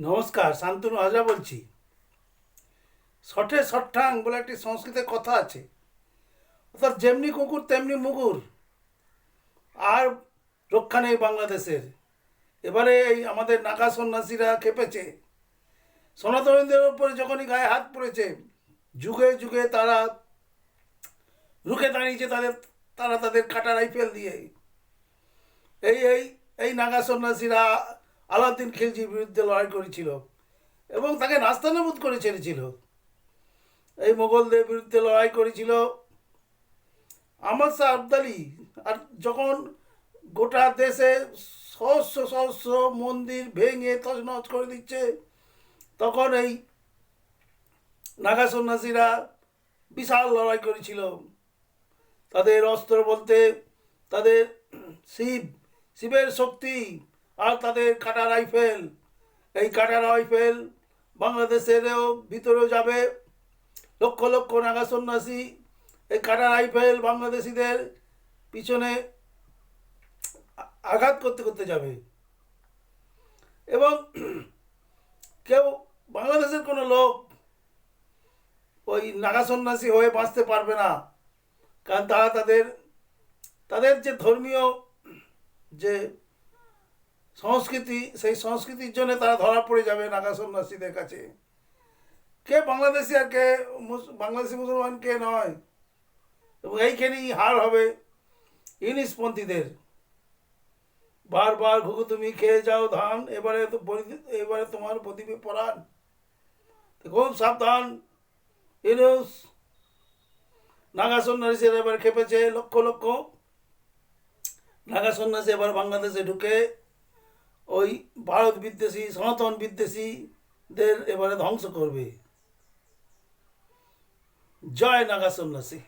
নমস্কার, শান্তনু হাজরা বলছি। শঠে শঠাং বলে একটি সংস্কৃতে কথা আছে। অর্থাৎ যেমনি কুকুর, তেমনি মুগুর। আর রক্ষা নেই বাংলাদেশের। এবারে এই আমাদের নাগা সন্ন্যাসীরা খেপেছে। সনাতনীদের উপরে যখনই গায়ে হাত পড়েছে, যুগে যুগে তারা রুখে দাঁড়িয়েছে তাদের, তারা তাদের কাটা রাইফেল দিয়ে। এই এই এই নাগা সন্ন্যাসীরা আলাউদ্দিন খিলজির বিরুদ্ধে লড়াই করেছিল এবং তাকে নাস্তানাবুদ করে ছেড়েছিল। এই মোগলদের বিরুদ্ধে লড়াই করেছিল আহমদ শাহ আবদালি। আর যখন গোটা দেশে সহস্র সহস্র মন্দির ভেঙে তছনছ করে দিচ্ছে, তখন এই নাগা সন্ন্যাসীরা বিশাল লড়াই করেছিল। তাদের অস্ত্র বলতে তাদের শিব, শিবের শক্তি আর তাদের কাটা রাইফেল। এই কাটা রাইফেল বাংলাদেশেরও ভিতরেও যাবে। লক্ষ লক্ষ নাগা সন্ন্যাসী এই কাটা রাইফেল বাংলাদেশিদের পিছনে আঘাত করতে করতে যাবে। এবং কেউ বাংলাদেশের কোনো লোক ওই নাগা সন্ন্যাসী হয়ে বাঁচতে পারবে না। কারণ তারা তাদের তাদের যে ধর্মীয় যে সংস্কৃতি, সেই সংস্কৃতির জন্য তারা ধরা পড়ে যাবে নাগা সন্ন্যাসীদের কাছে। কে বাংলাদেশি আর কে বাংলাদেশি মুসলমান, কে নয়। এবং এইখানেই হার হবে ইউনিসপন্থীদের বারবার ঘুঘু তুমি খেয়ে যাও ধান, এবারে এবারে তোমার প্রদীপে পড়ান খুব সাবধান ইউনুস নাগা সন্ন্যাসীরা এবার খেপেছে লক্ষ লক্ষ। নাগা সন্ন্যাসী এবার বাংলাদেশে ঢুকে ওই ভারত বিদ্বেষী সনাতন বিদ্বেষীদের এবারে ধ্বংস করবে। জয় নাগা সন্ন্যাসী।